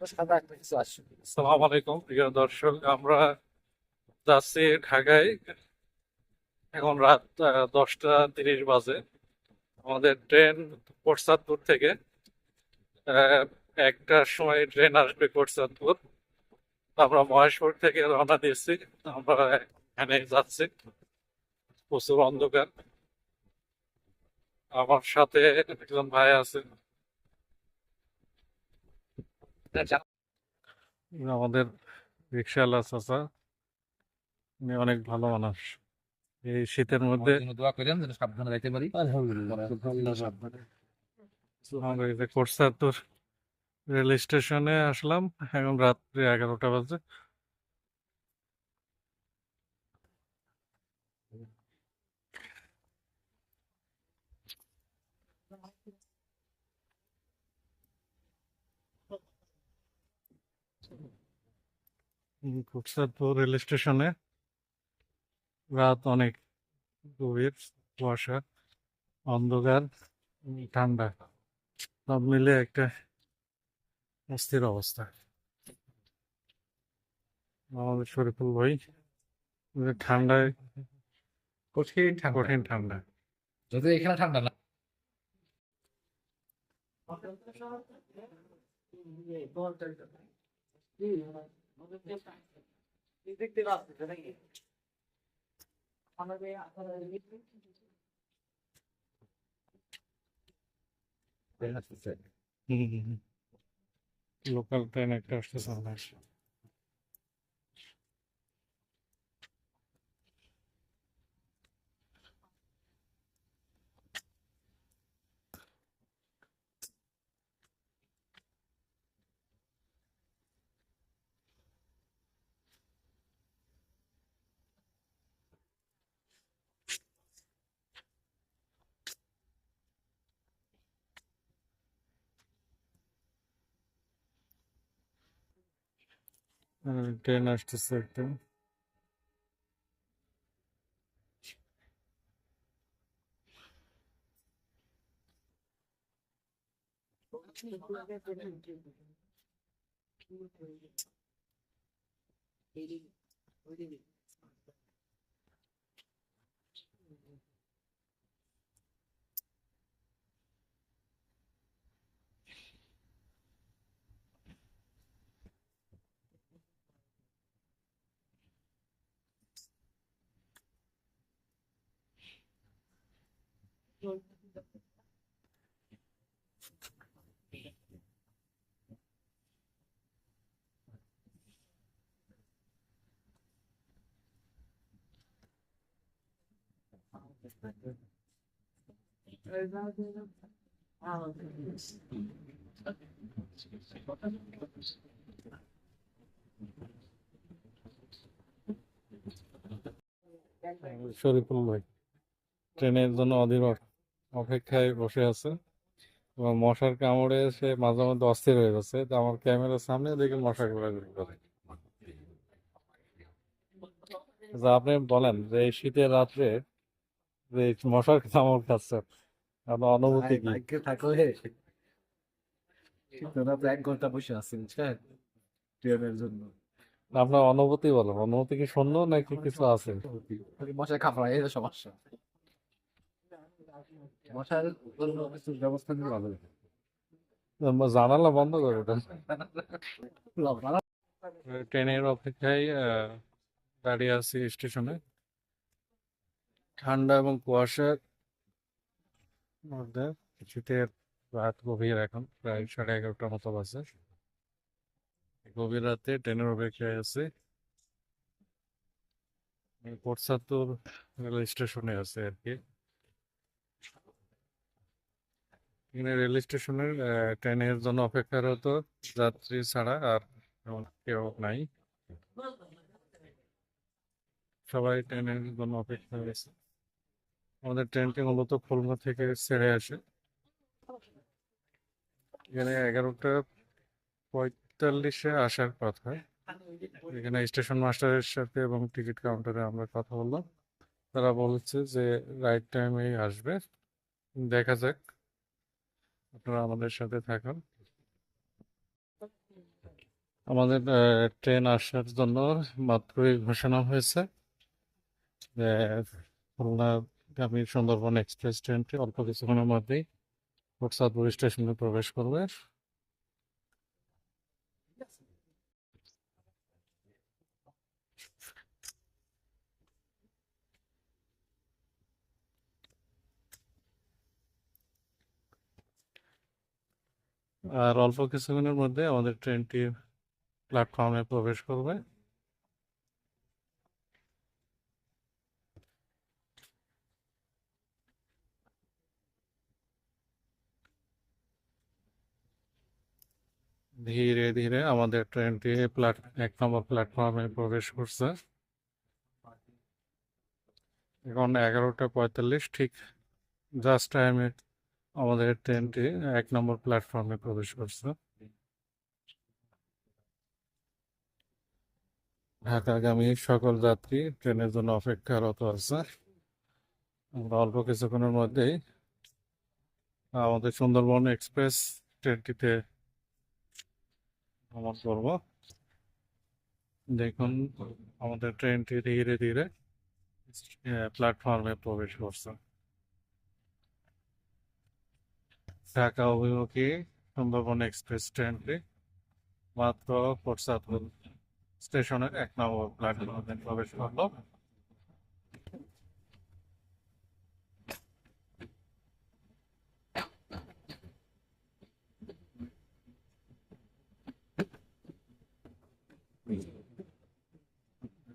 আসসালামু আলাইকুম, প্রিয় দর্শক। আমরা যাচ্ছি ঢাকায়। এখন রাত দশটা তিরিশ বাজে। আমাদের ট্রেন কোটসাদপুর থেকে একটার সময় ট্রেন আসবে কোটসাদপুর আমরা মহেশপুর থেকে রওনা দিয়েছি। আমরা এখানে যাচ্ছি। প্রচুর অন্ধকার। আমার সাথে একজন ভাই আছে। আমাদের রিক্সাওয়ালা চাচা উনি অনেক ভালো মানুষ। এই শীতের মধ্যে দোয়া করেন যেন সাবধানে যাইতে পারি। আলহামদুলিল্লাহ। রেল স্টেশনে আসলাম এখন রাত্রি এগারোটা বাজে। উম, কোটসাদপুর রেল স্টেশনে। রাত অনেক গভীর কুয়াশা অন্ধকার ঠান্ডা। সব মিলে একটা অস্থির অবস্থা। আমাদের শরীফুল ভাই ঠান্ডায় কঠিন কঠিন ঠান্ডা। যদি এখানে ঠান্ডা না। লোকাল ট্রেন একটা আসতেছে মনে ট্রেন আসতেছে একটা আহ, শরীফুল ভাই ট্রেনের জন্য অধীর অ- অপেক্ষায় বসে আছে। এবং মশার কামড়ে সে মাঝে মধ্যে অস্থির হয়ে যাচ্ছে। তো আমার ক্যামেরার সামনে দেখে মশা ঘোরাঘুরি করে আচ্ছা, আপনি বলেন যে এই শীতের রাত্রে যে মশার কামড় খাচ্ছে আপনার অনুভূতি কি? থাকলে এক ঘণ্টা বসে আছি বুঝছেন ট্রেনের জন্য। আপনার অনুভূতি বলেন। অনুভূতি কি শূন্য নাকি কিছু আছে? মশায় কামড়ায় এই সমস্যা। মশার কিছু ব্যবস্থা নিতে ভালো জানালা বন্ধ করে ট্রেনের অপেক্ষায় আহ, দাঁড়িয়ে আছি স্টেশনে। ঠান্ডা এবং কুয়াশার মধ্যে শীতের রাত গভীর এখন প্রায় সাড়ে এগারোটার মতো বাজে। গভীর রাতে ট্রেনের অপেক্ষায় আছে। কোটসাত্তর রেল স্টেশনে আছে আর কি। এখানে রেল স্টেশনের ট্রেনের জন্য অপেক্ষারত যাত্রী ছাড়া আর কেউ নাই। সবাই ট্রেনের জন্য অপেক্ষা করেছে আমাদের ট্রেনটি মূলত খুলনা থেকে ছেড়ে আসে। এখানে এগারোটা পঁয়তাল্লিশে আসার কথা। এখানে স্টেশন মাস্টারের সাথে এবং টিকিট কাউন্টারে আমরা কথা বললাম। তারা বলেছে যে রাইট টাইমেই আসবে। দেখা যাক। আপনারা আমাদের সাথে থাকুন। আমাদের ট্রেন আসার জন্য মাত্রই ঘোষণা হয়েছে যে খুলনাগামী সুন্দরবন এক্সপ্রেস ট্রেনটি অল্প কিছুক্ষণের মধ্যেই কোটসাদপুর স্টেশনে প্রবেশ করবে। আর অল্প কিছুক্ষণের মধ্যে আমাদের ট্রেনটি প্ল্যাটফর্মে প্রবেশ করবে। ধীরে ধীরে আমাদের ট্রেনটি প্ল্যাট, এক নম্বর প্ল্যাটফর্মে প্রবেশ করছে। এখন এগারোটা পঁয়তাল্লিশ, ঠিক জাস্ট টাইমে আমাদের ট্রেনটি এক নম্বর প্ল্যাটফর্মে প্রবেশ করছে। ঢাকাগামী সকল যাত্রী ট্রেনের জন্য অপেক্ষারত আছে। আমরা অল্প কিছুক্ষণের মধ্যেই আমাদের সুন্দরবন এক্সপ্রেস ট্রেনটিতে ভ্রমণ করব। দেখুন, আমাদের ট্রেনটি ধীরে ধীরে প্ল্যাটফর্মে প্রবেশ করছে। ঢাকা অভিমুখী সুন্দরবন এক্সপ্রেস ট্রেনটি মাত্র কোটসাদপুর স্টেশনের এক নম্বর প্ল্যাটফর্মে প্রবেশ করল।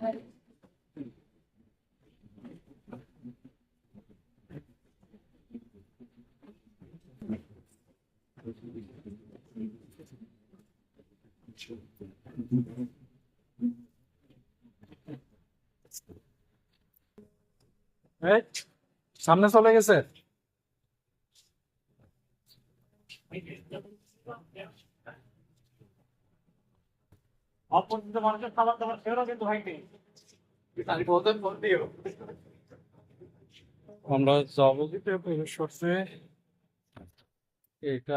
এই, সামনে চলে গেছে। মানুষের খাবার দাবার কিন্তু হয়নি। আমরা জবগিতে প্রবেশ করছি এটা